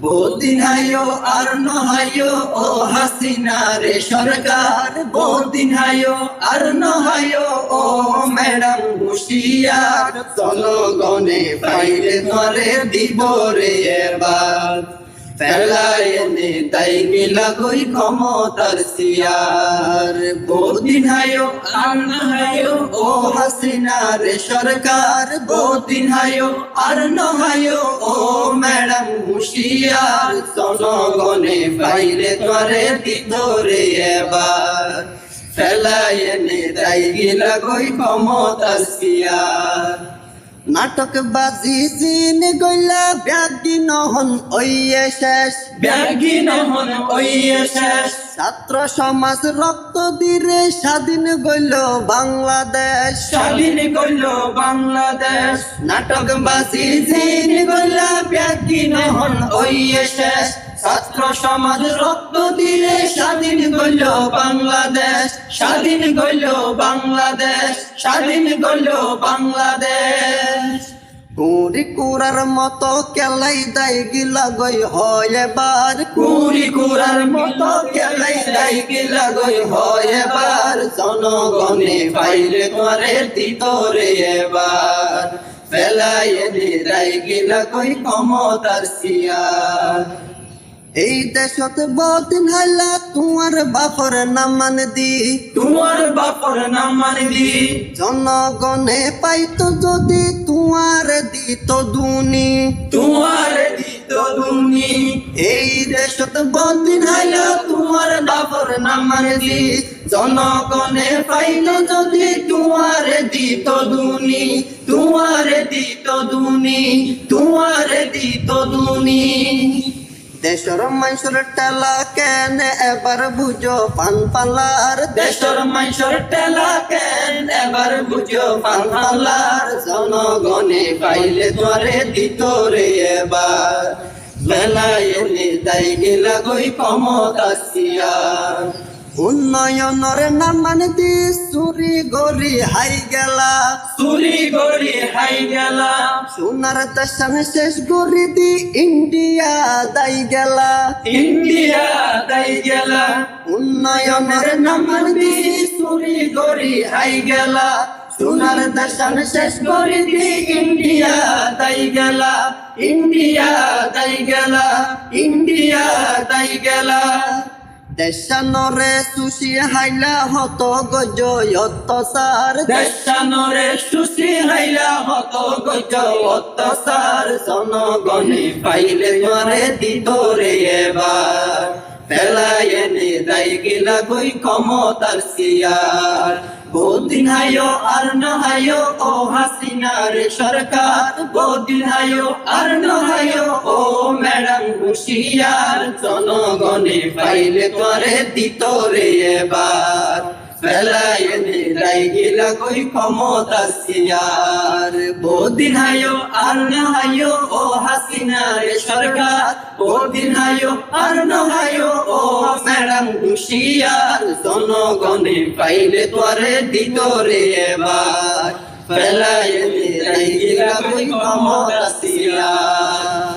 বহুদিন হাইও আর নহাইও, ও হাসিনা রে সরকার। বহুদিন হাইও আর নহাইও, ও ম্যাডাম হুশিয়ার। জনগণে পাইলে ধরে দিব রে এবার। ফেলায়নে তাই গিলা কই ক্ষমতার সিয়ার। বহুদিন হাইও আর নহাইও, ও হাসিনা রে সরকার। বহুদিন হাইও আর নহাইও, ও ম্যাডাম হুশিয়ার জনগণে বাইরে করে ভিতরে এবার। ফেলায়নে তাই গিলা কই ক্ষমতা সিয়ার। নাটক বাজি জিন গইলা ব্যাগি নহন ওইয়ে শেষ। ব্যাগি নহন ওই শেষ। ছাত্র সমাজ রক্ত দিরে স্বাধীন গইল বাংলাদেশ। স্বাধীন করল বাংলাদেশ। নাটক বাজি জিন গইলা ব্যাগি নহন ওইয়ে শেষ। ছাত্র সমাজ রক্ত দিরে স্বাধীন গইল বাংলাদেশ। স্বাধীন গইল বাংলাদেশ। স্বাধীন গইল বাংলাদেশ। কুড়ি কুড়ার মতো কেলাই দাই গিলা গই হয় এবার কুড়ি কুড়ার মতো কেলাই দাই গিলা গই হয় এবার জনগণে পাইলে তোরে দিতরে এবার। ফেলাই দাই গিলা কই ক্ষমতার সিয়ার এই দেশত বহুদিন হাইলা তোমার বাপর নাম মান দি। তোমার বাপর নাম মানে দি। জনগণে পাইতো যদি তোমার দিত দুনি। তোমার দিত দুনি। এই দেশত বহুদিন হাইলা তোমার বাপর নাম মানে দি। জনগণে পাইতো যদি তোমার দিত দুনি। তোমার দিত দুনি। তোমার দিত দুনি। দেশর মাইসর টেলা কেন এবার বুঝো পান পালার দেশর মাইসর টেলা কেন এবার বুঝো পান পালার জনগণে পাইলে তোরে দিত রে এবার। বেলায় দায় গেলা গই ক্ষমতা উন্নয়নের নাম মানে দি চুরি গরি হাই গেলা। চুরি গড়ি হাই গেলা। সোনার দেশান শেষ গরি দি ইন্ডিয়া দাই গেলা। ইন্ডিয়া দাই গেলা। উন্নয়নের নাম মানে দি চুরি গরি হাই গেলা। সোনার দেশান শেষ গরি দি ইন্ডিয়া দাই গেলা। ইন্ডিয়া দাই গেলা। ইন্ডিয়া দাই গেলা। দেশানরে সুশি হাইলা হত গজ অত্যাচার দেশানরে সুশি হাইলা হত গজ অত্যাচার জনগণে পাইলে মারে দিতরে এবার। পেলায়নে দাই গিলা কই ক্ষমতার সিয়ার। বহুদিন হাইও আর না হাইও ও হাসিনার সরকার বহুদিন হাইও আর না হাইও ও ম্যাডাম হুশিয়ার জনগণে পাইলে করে দিত রে এবার ফেলায়নে দাই গিলা কই ক্ষমতা সিয়ার? বহুদিন হাইও আর না হাইও ও হাসিনার সরকার। বহুদিন হাইও আর না হাইও ও জনগণে পাইলে তোরে দিতরে এবার। ফেলায়নে দাই গিলা কই ক্ষমতা সিয়ার?